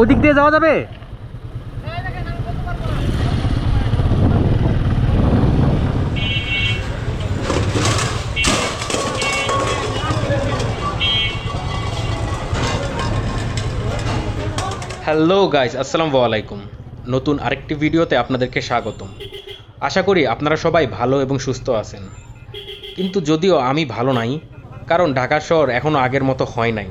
ওদিক দিয়ে যাওয়া যাবে? হ্যালো গাইস আসসালামু আলাইকুম। নতুন আরেকটি ভিডিওতে আপনাদেরকে স্বাগতম। আশা করি আপনারা সবাই ভালো এবং সুস্থ আছেন। কিন্তু যদিও আমি ভালো নাই, কারণ ঢাকা শহর এখনও আগের মতো হয় নাই।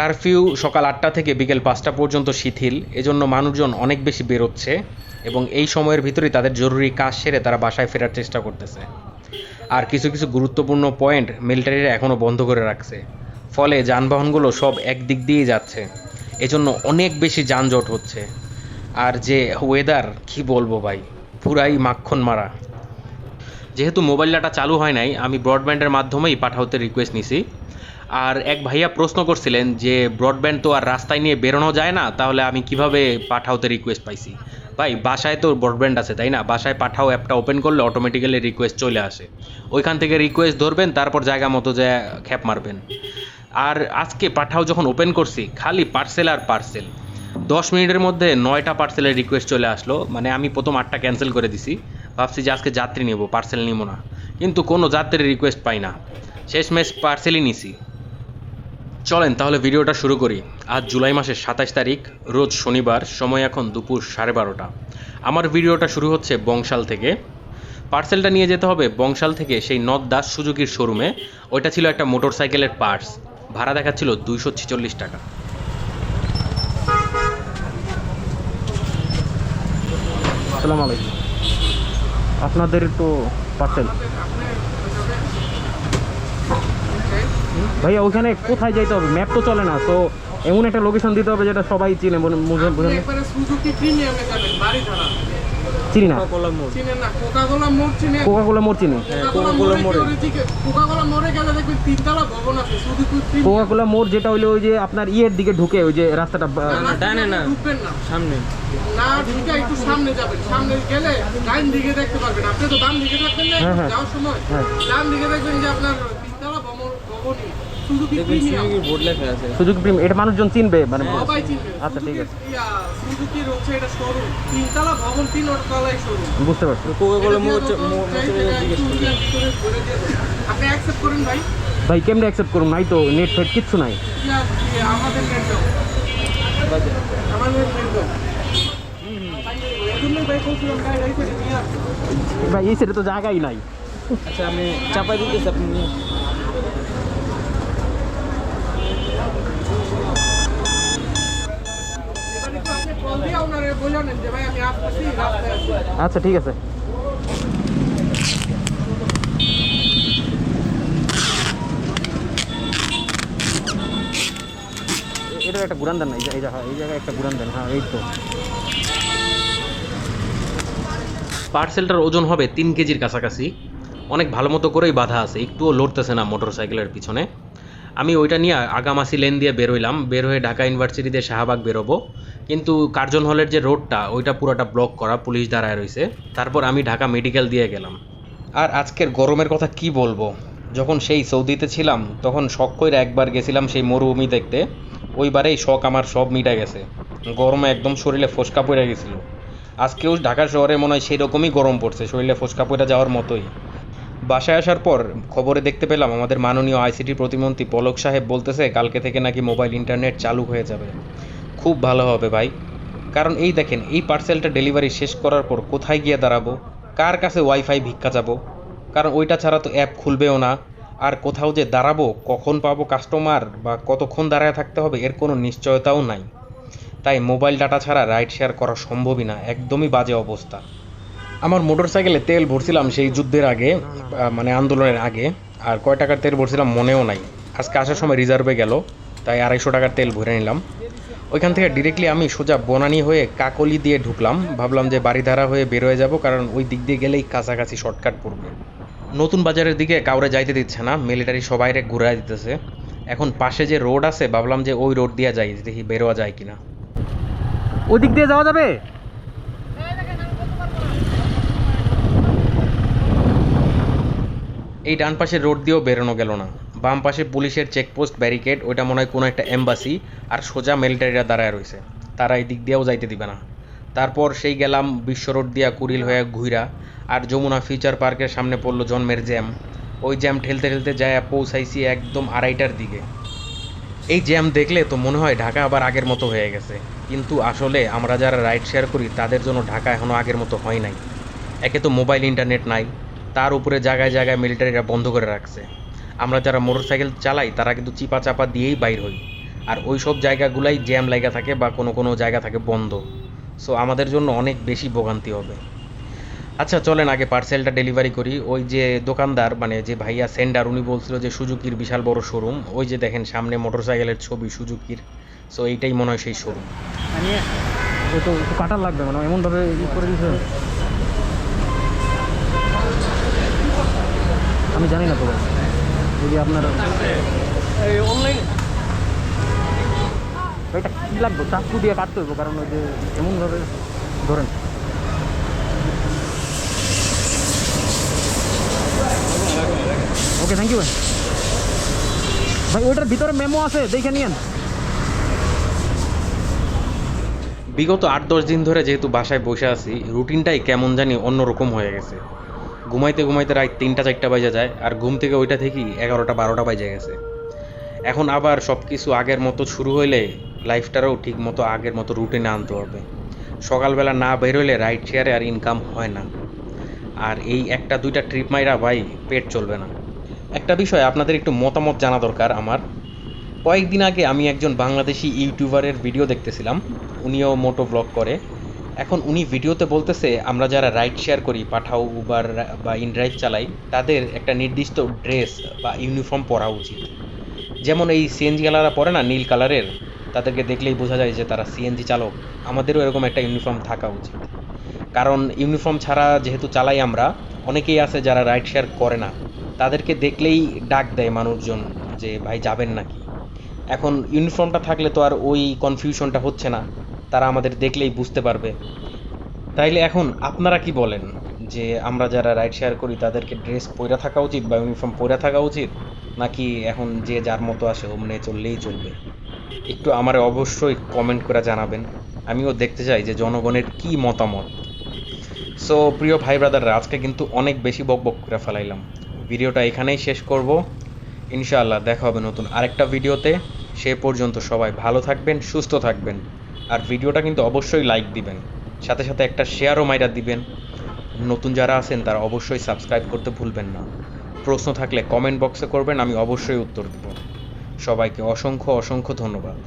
কারফিউ সকাল আটটা থেকে বিকেল পাঁচটা পর্যন্ত শিথিল। এজন্য মানুষজন অনেক বেশি বেরোচ্ছে এবং এই সময়ের ভিতরেই তাদের জরুরি কাজ সেরে তারা বাসায় ফেরার চেষ্টা করতেছে। আর কিছু কিছু গুরুত্বপূর্ণ পয়েন্ট মিলিটারিরা এখনও বন্ধ করে রাখছে। ফলে যানবাহনগুলো সব এক দিক দিয়েই যাচ্ছে। এজন্য অনেক বেশি যানজট হচ্ছে। আর যে ওয়েদার কি বলব ভাই? পুরাই মাখন মারা। যেহেতু মোবাইল ডাটা চালু হয় নাই, আমি ব্রডব্যান্ডের মাধ্যমেই পাঠাতে রিকোয়েস্ট নিছি। আর এক ভাইয়া প্রশ্ন করছিলেন যে ব্রডব্যান্ড তো আর রাস্তায় নিয়ে বেরোনো যায় না, তাহলে আমি কীভাবে পাঠাওতে রিকোয়েস্ট পাইছি? ভাই, বাসায় তো ব্রডব্যান্ড আছে, তাই না? বাসায় পাঠাও অ্যাপটা ওপেন করলে অটোমেটিক্যালি রিকোয়েস্ট চলে আসে। ওইখান থেকে রিকোয়েস্ট ধরবেন, তারপর জায়গা মতো যায় খ্যাপ মারবেন। আর আজকে পাঠাও যখন ওপেন করছি, খালি পার্সেল আর পার্সেল দশ মিনিটের মধ্যে নয়টা পার্সেলের রিকোয়েস্ট চলে আসলো মানে আমি প্রথম আটটা ক্যান্সেল করে দিছি। ভাবছি যে আজকে যাত্রী নেব পার্সেল নিবো না। কিন্তু কোনো যাত্রীর রিকোয়েস্ট পাই না। শেষমেশ পার্সেলই নিছি। চলেন তাহলে ভিডিওটা শুরু করি। আজ জুলাই মাসের সাতাশ তারিখ, রোজ শনিবার, সময় এখন দুপুর সাড়ে বারোটা। আমার ভিডিওটা শুরু হচ্ছে বংশাল থেকে। পার্সেলটা নিয়ে যেতে হবে বংশাল থেকে সেই নদ দাস সুজুকির শোরুমে। ওইটা ছিল একটা মোটর সাইকেলের পার্টস ভাড়া দেখাচ্ছিল দুইশো ছেচল্লিশ টাকা। আসসালামু আলাইকুম। আপনাদের তো পার্সেল। ভাইয়া ওখানে কোথায় যাইতে হবে? ম্যাপ তো চলে না তো এমন একটা লোকেশন দিতে হবে যেটা সবাই চিনে বুঝেন চিনি না? কোকাকোলা মোড়। চিনেন কোকা মোড় চিনি। কোকাকোলা মোড়ে গেলে দেখবেন তিনতলা ভবন আছে সুজুকি প্রিমিয়াম কোকা কোলা মোড় যেটা হইল ওই যে আপনার ইয়ের দিকে ঢুকে ওই যে রাস্তাটা ডানে না। সামনে। না ঢুকে একটু সামনে যাবেন। সামনে গেলে ডান দিকে দেখতে পারবেন। আপনি তো ডান দিকে থাকবেন না হ্যাঁ, হ্যাঁ। যাওয়ার সময়। হ্যাঁ। ডান দিকে দেখবেন যে আপনার তিনতলা ভবন ভবনই। সুজুকি প্রিমিয়াম এটা মানুষজন চিনবে মানে সবাই চিনবে। আচ্ছা, ঠিক আছে। সুজুকির হচ্ছে এটা শোরুম তিনতলা ভবন তিন তলায় শোরুম বুঝতে পারছি। কোকা কোলা মোড় আপনি অ্যাকসেপ্ট করেন ভাই? ভাই কেমনে অ্যাকসেপ্ট করুন নাই তো নেট ফেট কিচ্ছু নাই। আমাদের নেট দাও। আমাদের নেট। ভাই এই সেটা তো জায়গাই নাই। আচ্ছা আমি চাপাই দিতেছি আপনি নিয়ে এবার একটু আপনি কল দিয়ে ওনারে বোঝানেন যে ভাই আমি আসতেছি রাস্তায় আছি আচ্ছা ঠিক আছে। এটা একটা গুড়ান দেন না এই হ্যাঁ, জায়গায় একটা গুড়ান দেন হ্যাঁ এই তো। পার্সেলটার ওজন হবে তিন কেজির কাছাকাছি। অনেক ভালো মতো করেই বাধা আছে একটুও লড়তেছে না মোটর সাইকেলের পিছনে। আমি ওইটা নিয়ে আগামাসি লেন দিয়ে বেরোইলাম। বের হয়ে ঢাকা ইউনিভার্সিটি দিয়ে শাহবাগ বেরোবো। কিন্তু কার্জন হলের যে রোডটা, ওইটা পুরোটা ব্লক করা, পুলিশ দাঁড়ায় রয়েছে তারপর আমি ঢাকা মেডিকেল দিয়ে গেলাম। আর আজকের গরমের কথা কি বলব? যখন সেই সৌদিতে ছিলাম, তখন শখ করে একবার গেছিলাম সেই মরুভূমি দেখতে। ওইবারেই শখ আমার সব মিটা গেছে। গরমে একদম শরীরে ফোসকা পড়ে গেছিল। আজকেও ঢাকা শহরে মনে হয় সেই রকমই গরম পড়ছে, শরীরে ফোসকা পড়ে যাওয়ার মতোই। বাসায় আসার পর খবরে দেখতে পেলাম আমাদের মাননীয় আইসিটি প্রতিমন্ত্রী পলক সাহেব বলতেছে, কালকে থেকে নাকি মোবাইল ইন্টারনেট চালু হয়ে যাবে। খুব ভালো হবে ভাই। কারণ এই দেখেন, এই পার্সেলটা ডেলিভারি শেষ করার পর কোথায় গিয়ে দাঁড়াবো? কার কাছে ওয়াইফাই ভিক্ষা যাব কারণ ওইটা ছাড়া তো অ্যাপ খুলবেও না। আর কোথাও যে দাঁড়াবো, কখন পাবো কাস্টমার বা কতক্ষণ দাঁড়ায় থাকতে হবে, এর কোনো নিশ্চয়তাও নাই। তাই মোবাইল ডাটা ছাড়া রাইড শেয়ার করা সম্ভবই না। একদমই বাজে অবস্থা। আমার মোটর সাইকেলে তেল ভরছিলাম সেই যুদ্ধের আগে মানে আন্দোলনের আগে, আর কয় টাকার তেল ভরছিলাম মনেও নাই। আজকে আসার সময় রিজার্ভে গেল, তাই আড়াইশো টাকার তেল ভরে নিলাম। ওইখান থেকে ডিরেক্টলি আমি সোজা বনানি হয়ে কাকলি দিয়ে ঢুকলাম। ভাবলাম যে বাড়িধারা হয়ে বের হয়ে যাব, কারণ ওই দিক দিয়ে গেলেই কাছাকাছি শর্টকাট পড়বে। নতুন বাজারের দিকে কাউরে যাইতে দিচ্ছে না মিলিটারি সবাইরে ঘুরাই দিতেছে। এখন পাশে যে রোড আছে, ভাবলাম যে ওই রোড দিয়ে যাই, দেখি বেরোয়া যায় কিনা। ওই দিক দিয়ে যাওয়া যাবে? এই ডান পাশের রোড দিয়েও বেরোনো গেল না। বাম পাশে পুলিশের চেকপোস্ট ব্যারিকেড, ওইটা মনে হয় কোনো একটা এম্বাসি, আর সোজা মিলিটারিরা দাঁড়ায় রয়েছে। তারা এই দিক দিয়েও যাইতে দিবে না। তারপর সেই গেলাম বিশ্ব রোড দিয়া কুড়িল হয়ে ঘুইরা, আর যমুনা ফিউচার পার্কের সামনে পড়ল জন্মের জ্যাম। ওই জ্যাম ঠেলতে ঠেলতে যায় পৌঁছাইছি একদম আড়াইটার দিকে। এই জ্যাম দেখলে তো মনে হয় ঢাকা আবার আগের মতো হয়ে গেছে। কিন্তু আসলে আমরা যারা রাইড শেয়ার করি, তাদের জন্য ঢাকা এখনও আগের মতো হয় নাই। একে তো মোবাইল, ইন্টারনেট নাই। তার উপরে জায়গায় জায়গায় মিলিটারিরা বন্ধ করে রাখছে। আমরা যারা মোটরসাইকেল চালাই, তারা কিন্তু চিপা চাপা দিয়েই বাইর হই। আর ওই সব জায়গাগুলাই জ্যাম লাগা থাকে বা কোনো কোনো জায়গা থাকে বন্ধ। সো আমাদের জন্য অনেক বেশি ভোগান্তি হবে। আচ্ছা চলেন আগে পার্সেলটা ডেলিভারি করি। ওই যে দোকানদার মানে যে ভাইয়া সেন্ডার উনি বলছিল যে সুজুকির বিশাল বড় শোরুম ওই যে দেখেন, সামনে মোটরসাইকেলের ছবি সুজুকির। সো এইটাই মনে হয় সেই শোরুম তো কাটার লাগবে মানে এমনভাবে করে দিয়েছে। আমি জানি না তো ভাই। ওই যে আপনার অনলাইনে এটা কী লাগবে? চাকু দিয়ে কাটতে হইব কারণ ওই যে এমনভাবে ধরেন। ওকে থ্যাংক ইউ ভাই। ভাই ওইটার ভিতরে মেমো আছে দেখে নিয়েন। বিগত আট দশ দিন ধরে যেহেতু বাসায় বসে আছি রুটিনটাই কেমন জানি অন্যরকম হয়ে গেছে। ঘুমাইতে ঘুমাইতে রাত তিনটা, চারটা বাজে যায়, আর ঘুম থেকে ওইটা থেকেই এগারোটা, বারোটা বাজে গেছে। এখন আবার সব কিছু আগের মতো শুরু হইলে লাইফটারও ঠিক মতো আগের মতো রুটিনে আনতে হবে। সকালবেলা না বেরোলে রাইড শেয়ারে আর ইনকাম হয় না। আর এই একটা, দুইটা ট্রিপ মাইরা ভাই পেট চলবে না। একটা বিষয়, আপনাদের একটু মতামত জানা দরকার আমার। কয়েকদিন আগে আমি একজন বাংলাদেশি ইউটিউবারের ভিডিও দেখতেছিলাম। উনিও মোটো ব্লগ করে। এখন উনি ভিডিওতে বলতেছে, আমরা যারা রাইড শেয়ার করি, পাঠাও উবার বা ইনড্রাইভ চালাই, তাদের একটা নির্দিষ্ট ড্রেস বা ইউনিফর্ম পরা উচিত। যেমন এই সিএনজি কালাররা পরে না, নীল কালারের, তাদেরকে দেখলেই বোঝা যায় যে তারা সিএনজি চালক। আমাদেরও এরকম একটা ইউনিফর্ম থাকা উচিত। কারণ ইউনিফর্ম ছাড়া যেহেতু চালাই আমরা, অনেকেই আছে যারা রাইড শেয়ার করে না। তাদেরকে দেখলেই ডাক দেয় মানুষজন যে, ভাই, যাবেন নাকি? এখন ইউনিফর্মটা থাকলে তো আর ওই কনফিউশনটা হচ্ছে না। তারা আমাদের দেখলেই বুঝতে পারবে। তাইলে এখন আপনারা কি বলেন যে আমরা যারা রাইড শেয়ার করি, তাদেরকে ড্রেস পরে থাকা উচিত বা ইউনিফর্ম পরে থাকা উচিত? নাকি এখন যে যার মতো আসে অমনে চললেই চলবে? একটু আমার অবশ্যই কমেন্ট করে জানাবেন। আমিও দেখতে চাই যে জনগণের কি মতামত। সো প্রিয় ভাই ব্রাদাররা, আজকে কিন্তু অনেক বেশি বক বক করে ফেলাইলাম। ভিডিওটা এখানেই শেষ করব। ইনশাআল্লাহ দেখা হবে নতুন আরেকটা ভিডিওতে। সে পর্যন্ত সবাই ভালো থাকবেন, সুস্থ থাকবেন। আর ভিডিওটা কিন্তু অবশ্যই লাইক দিবেন। সাথে সাথে একটা শেয়ারও মাইরা দিবেন। নতুন যারা আছেন, তারা অবশ্যই সাবস্ক্রাইব করতে ভুলবেন না। প্রশ্ন থাকলে কমেন্ট বক্সে করবেন, আমি অবশ্যই উত্তর দেব। সবাইকে অসংখ্য অসংখ্য ধন্যবাদ।